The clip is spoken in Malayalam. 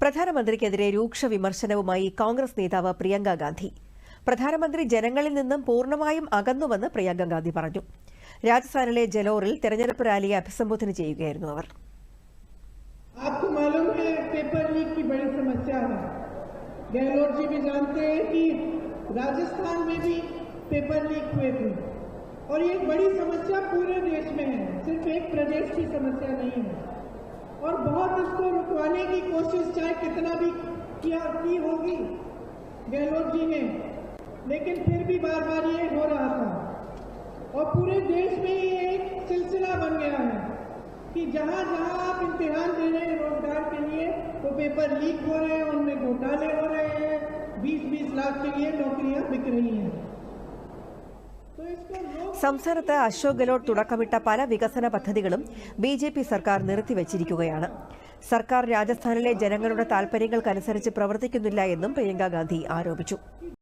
പ്രധാനമന്ത്രിക്കെതിരെ രൂക്ഷ വിമർശനവുമായി കോൺഗ്രസ് നേതാവ് പ്രിയങ്ക ഗാന്ധി പ്രധാനമന്ത്രി ജനങ്ങളിൽ നിന്നും പൂർണ്ണമായും അകന്നുവെന്ന് പ്രിയങ്ക ഗാന്ധി പറഞ്ഞു രാജസ്ഥാനിലെ ജലോറിൽ തെരഞ്ഞെടുപ്പ് റാലിയെ അഭിസംബോധന ചെയ്യുകയായിരുന്നു അവർ आपको मालूम है पेपर लीक की बड़ी समस्या है गहलोत जी भी जानते हैं कि राजस्थान में भी पेपर लीक हुए थे और ये एक बड़ी समस्या पूरे देश में है सिर्फ एक प्रदेश की समस्या नहीं है की कोशिश चाहे कितना भी किया की होगी गहलोत जी ने लेकिन फिर भी बार बार ये हो रहा था और पूरे देश में ये एक सिलसिला बन गया है कि जहां जहां आप इम्तिहान दे रहे हैं रोजगार के लिए वो पेपर लीक हो रहे हैं उनमें घोटाले हो रहे हैं 20-20 लाख के लिए नौकरियां बिक रही हैं तो इसको रोक സംസ്ഥാനത്ത് അശോക് ഗെലോട്ട് തുടക്കമിട്ട പല വികസന പദ്ധതികളും ബി ജെ പി സർക്കാർ നിർത്തിവച്ചിരിക്കുകയാണ് സർക്കാർ രാജസ്ഥാനിലെ ജനങ്ങളുടെ താൽപര്യങ്ങൾക്കനുസരിച്ച് പ്രവർത്തിക്കുന്നില്ല എന്നും പ്രിയങ്ക ഗാന്ധി ആരോപിച്ചു.